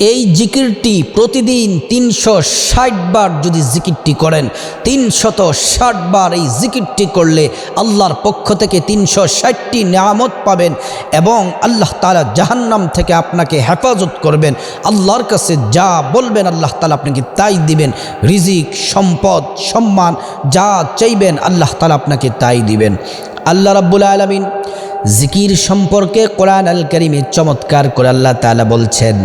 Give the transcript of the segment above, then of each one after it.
এই জিকিরটি প্রতিদিন তিনশো ষাট বার যদি জিকিরটি করেন, তিনশত বার এই জিকিরটি করলে আল্লাহর পক্ষ থেকে তিনশো ষাটটি নিয়ামত পাবেন এবং আল্লাহ তালা জাহান্নাম থেকে আপনাকে হেফাজত করবেন। আল্লাহর কাছে যা বলবেন আল্লাহ তালা আপনাকে তাই দিবেন। রিজিক, সম্পদ, সম্মান যা চাইবেন আল্লাহ তালা আপনাকে তাই দিবেন। আল্লাহ রাব্বুল আলমিন জিকির সম্পর্কে কোরআন আল করিমে চমৎকার করে আল্লাহ তালা বলছেন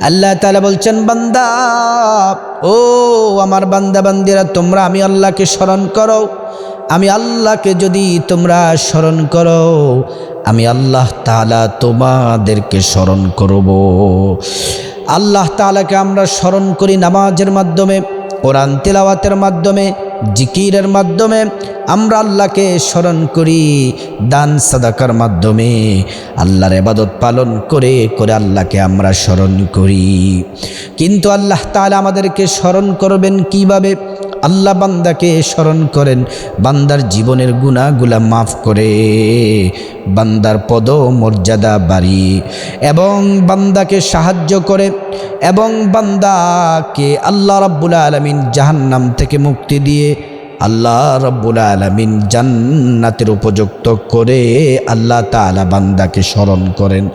আল্লাহ তালা বলছেন, বান্দা, ও আমার বান্দা বান্দিরা তোমরা আমি আল্লাহকে স্মরণ করো। আমি আল্লাহকে যদি তোমরা স্মরণ করো, আমি আল্লাহ তাআলা তোমাদেরকে স্মরণ করব। আল্লাহ তালাকে আমরা স্মরণ করি নামাজের মাধ্যমে, কোরআন তেলাওয়াতের মাধ্যমে, জিকিরের মাধ্যমে, আমরা আল্লাহকে স্মরণ করি দান সাদাকার মাধ্যমে। আল্লাহর এবাদত পালন করে করে আল্লাহকে আমরা স্মরণ করি। কিন্তু আল্লাহ তাআলা আমাদেরকে স্মরণ করবেন কীভাবে? আল্লাহ বান্দাকে স্মরণ করেন, বান্দার জীবনের গুণাগুলা মাফ করে। বান্দার পদ মর্যাদা বাড়ি। এবং বান্দাকে সাহায্য করে, এবং বান্দাকে আল্লাহ রাব্বুল আলমিন জাহান্নাম থেকে মুক্তি দিয়ে আল্লাহ রব্বুল আলমিন জান্নাতের উপযুক্ত করে আল্লাহ তালা বান্দাকে স্মরণ করেন।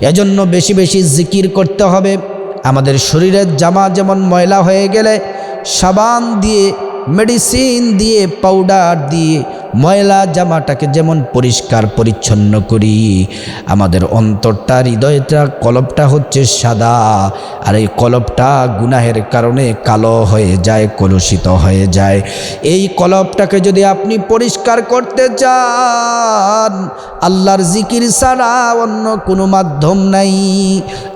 এজন্য বেশি বেশি জিকির করতে হবে। আমাদের শরীরের জামা যেমন ময়লা হয়ে গেলে সাবান দিয়ে, মেডিসিন দিয়ে, পাউডার দিয়ে ময়লা জামাটাকে যেমন পরিষ্কার পরিচ্ছন্ন করি, আমাদের অন্তরটা, হৃদয়টা কলবটা হচ্ছে সাদা, আর এই কলবটা গুনাহের কারণে কালো হয়ে যায়, কলুষিত হয়ে যায়। এই কলবটাকে যদি আপনি পরিষ্কার করতে চান, আল্লাহর জিকির ছাড়া অন্য কোনো মাধ্যম নাই।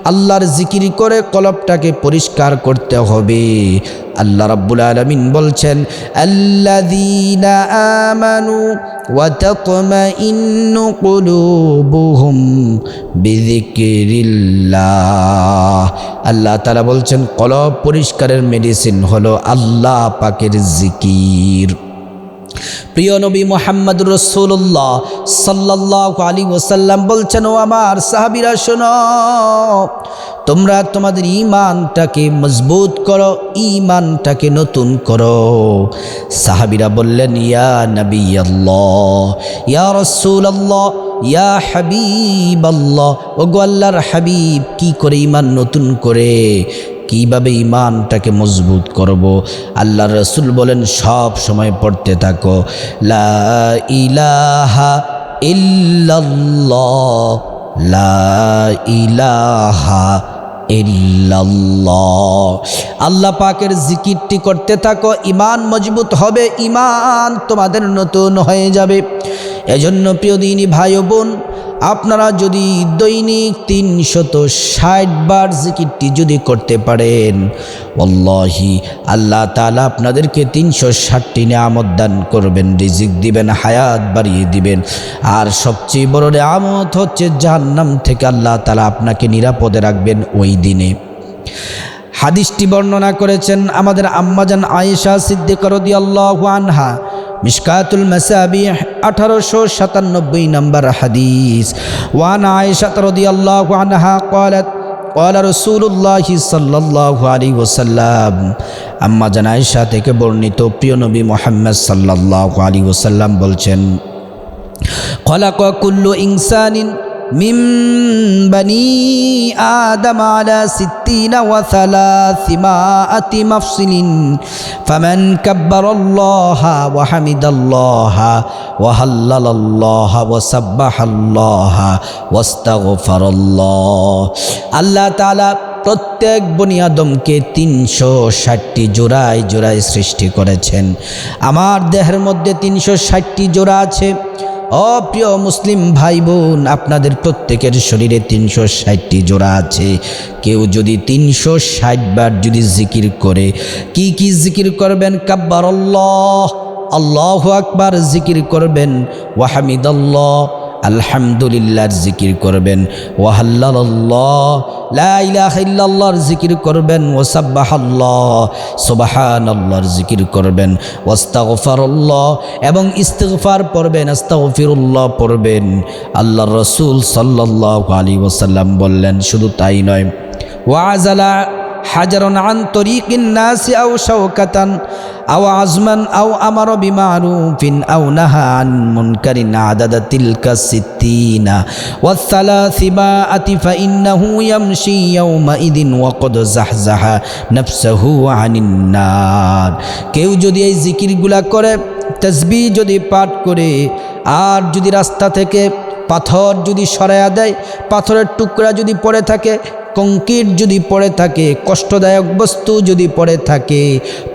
আল্লাহর জিকির করে কলবটাকে পরিষ্কার করতে হবে। আল্লাহ রাব্বুল আলামিন বলছেন, আল্লাযীনা আমানু ওয়া তাতমাইন্নু কুলুবুহুম বিযিকরিল্লাহ। আল্লাহ তাআলা বলছেন, কলব পরিষ্কারের মেডিসিন হলো আল্লাহ পাকের জিকির। প্রিয় নবী মোহাম্মদ রসুল্লাহ সাল্লাহ আলী ওসাল্লাম বলছেন, ও আমার সাহাবিরা, শোনো, তোমরা তোমাদের ইমানটাকে মজবুত করো ইমানটাকে নতুন করো। সাহাবিরা বললেন, ইয়া নবী আল্লাহ ইয়া রসুল আল্লাহ ইয়া হাবিব আল্লাহ ও গো আল্লাহর হাবিব কি করে ইমান নতুন করে? কীভাবে ইমানটাকে মজবুত করব? আল্লাহ রসুল বলেন, সব সময় পড়তে থাকো। লা ইলাহা লা ইলাহা আল্লাহ পাকের জিকিরটি করতে থাকো ইমান মজবুত হবে ইমান তোমাদের নতুন হয়ে যাবে। এজন্য প্রিয় দিনী ভাই বোন, আপনারা যদি দৈনিক তিনশত ষাট বার জিকিরটি যদি করতে পারেন অল্লাহি আল্লাহ তালা আপনাদেরকে তিনশো ষাটটি নিয়ামত দান করবেন, রিজিক দিবেন, হায়াত বাড়িয়ে দিবেন। আর সবচেয়ে বড় নিয়ামত হচ্ছে জাহান্নাম থেকে আল্লাহ তালা আপনাকে নিরাপদে রাখবেন ওই দিনে। হাদিসটি বর্ণনা করেছেন আমাদের আম্মাজান আয়েশা সিদ্দিক রদি আল্লাহ আনহা। মিশকাতুল মাসাবি আঠারোশো সাতানব্বই নম্বর হাদিস ওয়ান আয়েশাত রদি আল্লাহ আনহা قالت قال رسول الله صلى الله عليه وسلم আম্মা জান আয়েশা থেকে বর্ণিত প্রিয় নবী মোহাম্মদ সাল্লাল্লাহু আলাইহি ওয়াসাল্লাম বলছেন خلق كل إنسان মিম বনি ستين وثلاث সিত্তিনা مفصل فمن كبر الله وحمد الله হামিদাল্লাহা الله وسبح الله واستغفر الله আল্লাহ تعالى প্রত্যেক বুনিয়াদমকে তিনশো ষাটটি জোড়ায় জোড়ায় সৃষ্টি করেছেন। আমার দেহের মধ্যে তিনশো ষাটটি জোড়া আছে। অপ্রিয় মুসলিম ভাই বোন আপনাদের প্রত্যেকের শরীরে তিনশো ষাটটি জোড়া আছে। কেউ যদি তিনশো ষাট বার যদি জিকির করে, কি কি জিকির করবেন? কাব্বার আল্লাহ আল্লাহ আকবার জিকির করবেন ওয়াহামিদ আল্লাহ আলহামদুলিল্লাহর জিকির করবেন। ইলাহা জিকির করবেন। ওয়াসাব্বাহাল্লাহ, সুবহানাল্লাহর জিকির করবেন। ওয়াস্তাগফারুল্লাহ এবং ইস্তিগফার পড়বেন, আস্তাগফিরুল্লাহ পড়বেন। আল্লাহর রাসূল সাল্লাল্লাহু আলাইহি ওয়াসাল্লাম বললেন, শুধু তাই নয় ওয়াজালা হাজারন আন তরিকিন নাসি আও শাওকাতান আও আজমান আও আমার বিমারুফিন আও নাহা আন মুনকারিন আদাদা তিলকা সিত্তিনা ওয়াসালাসি বাআতি ফাইন্নাহু ইয়ামশি ইয়াউমাইদিন ওয়াকদ জাহজাহা নাফসাহু আনিন নার। কেউ যদি এই জিকিরগুলা করে তসবিহ যদি পাঠ করে, আর যদি রাস্তা থেকে পাথর যদি সরাইয়া দেয়, পাথরের টুকরা যদি পড়ে থাকে কঙ্কির যদি পড়ে থাকে, কষ্টদায়ক বস্তু যদি পড়ে থাকে,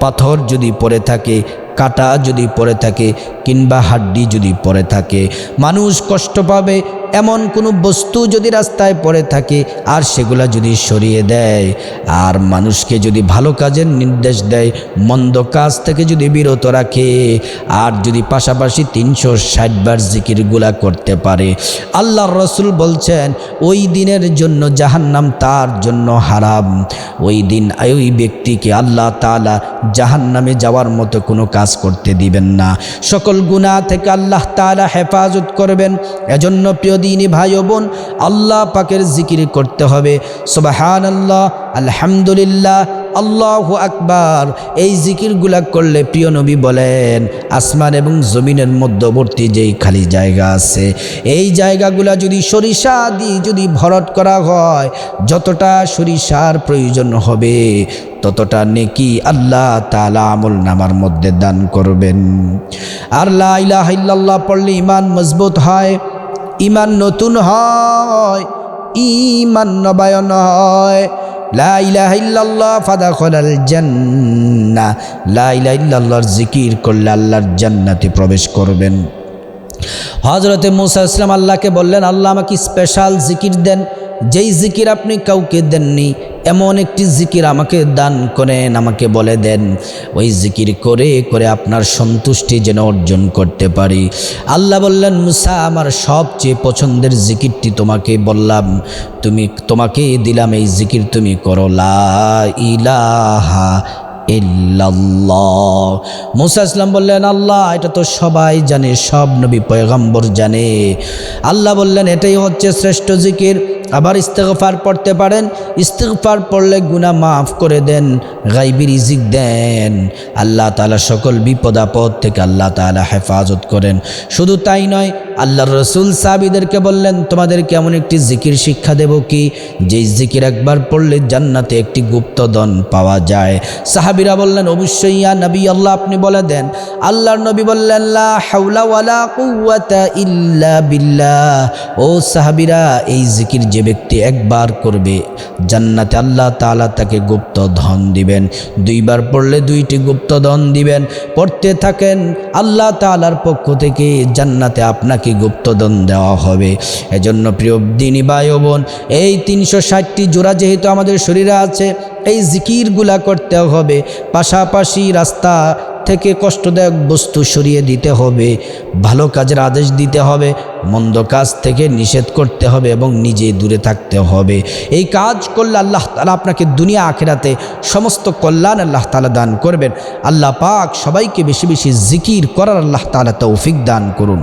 পাথর যদি পড়ে থাকে, কাটা যদি পড়ে থাকে কিংবা হাড্ডি যদি পড়ে থাকে, মানুষ কষ্ট পাবে এমন কোনো বস্তু যদি রাস্তায় পড়ে থাকে, আর সেগুলা যদি সরিয়ে দেয়, আর মানুষকে যদি ভালো কাজের নির্দেশ দেয়, মন্দ কাজ থেকে যদি বিরত রাখে, আর যদি পাশাপাশি তিনশো ষাটবার জিকিরগুলা করতে পারে। আল্লাহর রসুল বলছেন, ওই দিনের জন্য জাহান্নাম তার জন্য হারাম। ওই দিন ওই ব্যক্তিকে আল্লাহ তালা জাহান্নামে যাওয়ার মতো কোনো কাজ করতে দিবেন না। সকল গুণা থেকে আল্লাহ তালা হেফাজত করবেন। এজন্য প্রিয় দিনী ভাই বোন, আল্লাহ পাকের জিকির করতে হবে। সুবাহান আল্লাহ আলহামদুলিল্লাহ, আল্লাহ আকবার। এই জিকিরগুলা করলে প্রিয় নবী বলেন, আসমান এবং জমিনের মধ্যবর্তী যেই খালি জায়গা আছে, এই জায়গাগুলা যদি সরিষা দিয়ে যদি ভরট করা হয়, যতটা সরিষার প্রয়োজন হবে, ততটা নেকি আল্লাহ তালা আমল নামার মধ্যে দান করবেন। আর লা ইলাহা ইল্লাল্লাহ পড়লে ইমান মজবুত হয়। ইমান নতুন হয় ইমান নবায়ন হয়। জিকির করলে আল্লাহর জান্নাতে প্রবেশ করবেন। হজরতে মুসা ইসলাম আল্লাহকে বললেন, আল্লাহ আমাকে স্পেশাল জিকির দেন। যেই জিকির আপনি কাউকে দেননি, এমন একটি জিকির আমাকে দান করেন, আমাকে বলে দেন। ওই জিকির করে করে আপনার সন্তুষ্টি যেন অর্জন করতে পারি। আল্লাহ বললেন, মুসা, আমার সবচেয়ে পছন্দের জিকিরটি তোমাকে বললাম। তুমি, তোমাকে দিলাম, এই জিকির তুমি করো। লা ইলাহা মুসা ইসলাম বললেন, আল্লাহ, এটা তো সবাই জানে, সব নবী পয়গম্বর জানে। আল্লাহ বললেন, এটাই হচ্ছে শ্রেষ্ঠ জিকির। আবার ইস্তেগফার পড়তে পারেন, ইস্তেগফার পড়লে গুনাহ মাফ করে দেন গাইবি রিজিক দেন। আল্লাহ তাআলা সকল বিপদ আপদ থেকে আল্লাহ তাআলা হেফাজত করেন। শুধু তাই নয়, আল্লাহর রসুল সাহাবিদেরকে বললেন তোমাদের কেমন একটি জিকির শিক্ষা দেব কি? যেই জিকির একবার পড়লে জান্নাতে একটি গুপ্তধন পাওয়া যায়। সাহাবিরা বললেন, অবশ্যই ইয়া নবী, আল্লাহ আপনি বলে দেন। আল্লাহর নবী বললেন ইল্লা বিল্লাহ। ও সাহাবিরা, এই জিকির যে ব্যক্তি একবার করবে, জান্নাতে আল্লাহ তাআলা তাকে গুপ্ত ধন দিবেন। দুইবার পড়লে দুইটি গুপ্ত ধন দিবেন। পড়তে থাকেন, আল্লাহ তাআলার পক্ষ থেকে জান্নাতে আপনাকে গুপ্তধন দেওয়া হবে। এজন্য প্রিয় দিনী ও বোন এই তিনশো ষাটটি জোড়া যেহেতু আমাদের শরীরে আছে, এই জিকিরগুলা করতে হবে। পাশাপাশি রাস্তা থেকে কষ্টদায়ক বস্তু সরিয়ে দিতে হবে, ভালো কাজের আদেশ দিতে হবে, মন্দ কাজ থেকে নিষেধ করতে হবে এবং নিজে দূরে থাকতে হবে। এই কাজ করলে আল্লাহ তালা আপনাকে দুনিয়া আখেরাতে সমস্ত কল্যাণ আল্লাহ তালা দান করবেন। আল্লাহ পাক সবাইকে বেশি বেশি জিকির করার আল্লাহ তালা তৌফিক দান করুন।